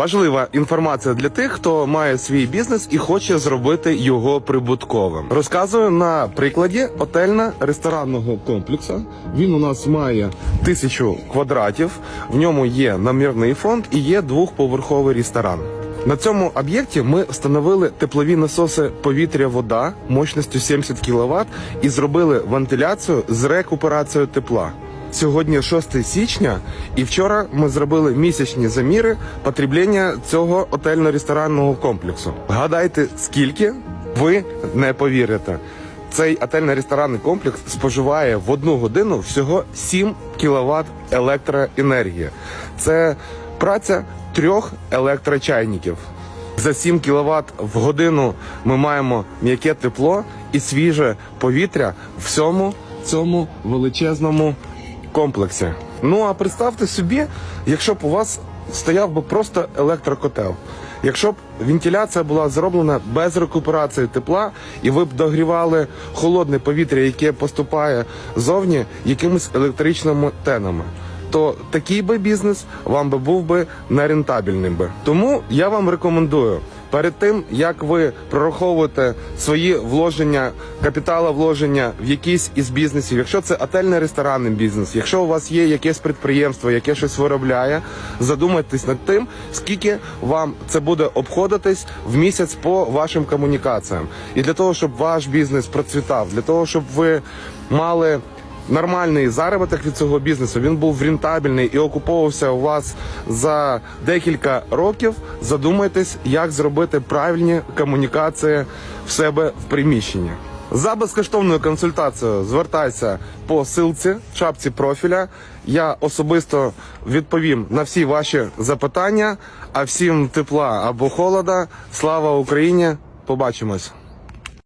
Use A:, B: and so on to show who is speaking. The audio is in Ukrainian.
A: Важлива інформація для тих, хто має свій бізнес і хоче зробити його прибутковим. Розказую на прикладі отельно-ресторанного комплексу. Він у нас має тисячу квадратів. В ньому є намірний фонд і є двохповерховий ресторан. На цьому об'єкті ми встановили теплові насоси повітря-вода мощністю 70 кВт і зробили вентиляцію з рекуперацією тепла. Сьогодні 6 січня, і вчора ми зробили місячні заміри потреблення цього отельно-ресторанного комплексу. Гадайте, скільки ви не повірите. Цей отельно-ресторанний комплекс споживає в одну годину всього 7 кВт електроенергії. Це праця трьох електрочайників. За 7 кВт в годину ми маємо м'яке тепло і свіже повітря в всьому цьому величезному комплексі. Ну а представте собі, якщо б у вас стояв би просто електрокотел. Якщо б вентиляція була зроблена без рекуперації тепла, і ви б догрівали холодне повітря, яке поступає зовні якимись електричними тенами, то такий би бізнес вам би був би нерентабельним би. Тому я вам рекомендую перед тим, як ви прораховуєте свої вложення, капіталовложення в якийсь із бізнесів, якщо це отельний ресторанний бізнес, якщо у вас є якесь підприємство, яке щось виробляє, задумайтесь над тим, скільки вам це буде обходитись в місяць по вашим комунікаціям. І для того, щоб ваш бізнес процвітав, для того, щоб ви мали нормальний заробіток від цього бізнесу, він був рентабельний і окуповувався у вас за декілька років. Задумайтесь, як зробити правильні комунікації в себе в приміщенні. За безкоштовною консультацією звертайся по ссылці в шапці профіля. Я особисто відповім на всі ваші запитання. А всім тепла або холода. Слава Україні! Побачимось!